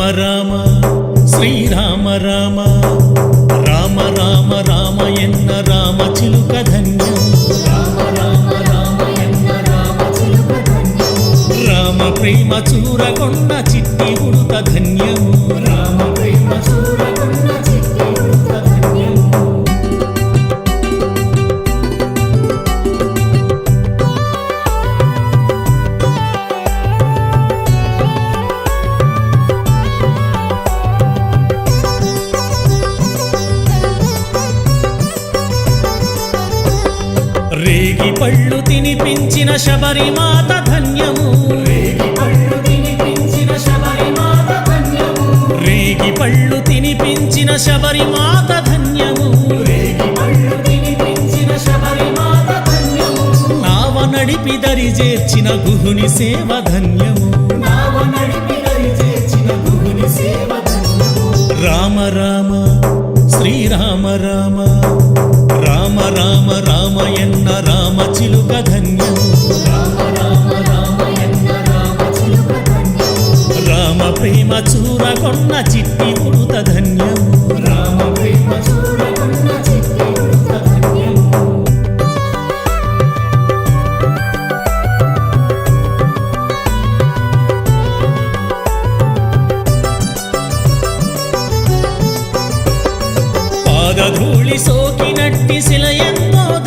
రామ రామ శ్రీరామ రామ రామ రామ రామ ఎన్న రామ చిలుక ధన్యం. రామ ప్రేమ చూరగొన్న చిట్టి ఉడుత ధన్యము రామ పళ్ళు తినిపించిన శబరిమాత ధన్యము. రేగి పళ్ళు తినిపించిన శబరిమాత ధన్యము. నావ నడిపి దరి చేర్చిన గుహుని సేవ ధన్యము. రామ రామ. శ్రీరామ. రామ. రామ రామ రామ ఎన్న రామ చిలుక ధన్యము రామ ప్రేమ చూరగొన్న చిట్టి ఉడుత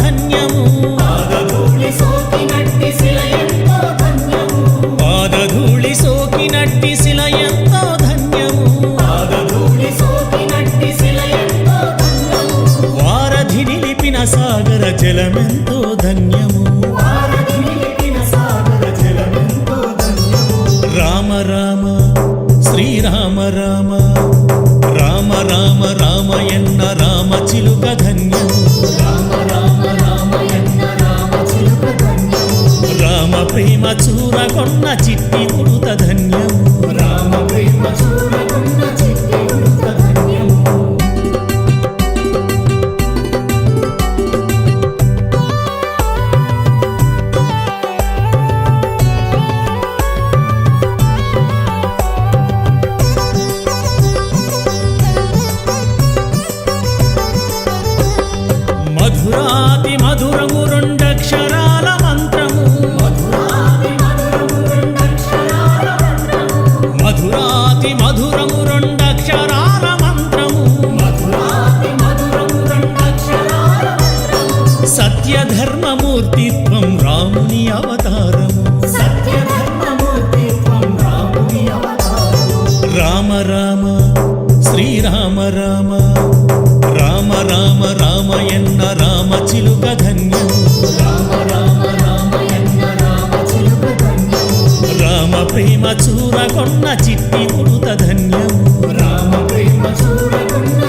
ధన్యము. పాదధూళి సోకినట్టి శిల ఎంతో ధన్యము. పాదధూళి సోకినట్టి శిల ఎంతో ధన్యము. వారధి నిలిపిన సాగర జలమెంతో ధన్యము. రామ రామ శ్రీరామ రామ రామ రామ రామ ఎన్న రామ చిలుక ధన్యము రామ ప్రేమ చూరగొన్న చిట్టి రామ శ్రీరామ రామ రామ రామ రామ ఎన్న రామ చిలుక ధన్యము రామ ప్రేమ చూరగొన్న చిట్టి ఉడుత ధన్యం. రామ ప్రేమ చూరగొన్న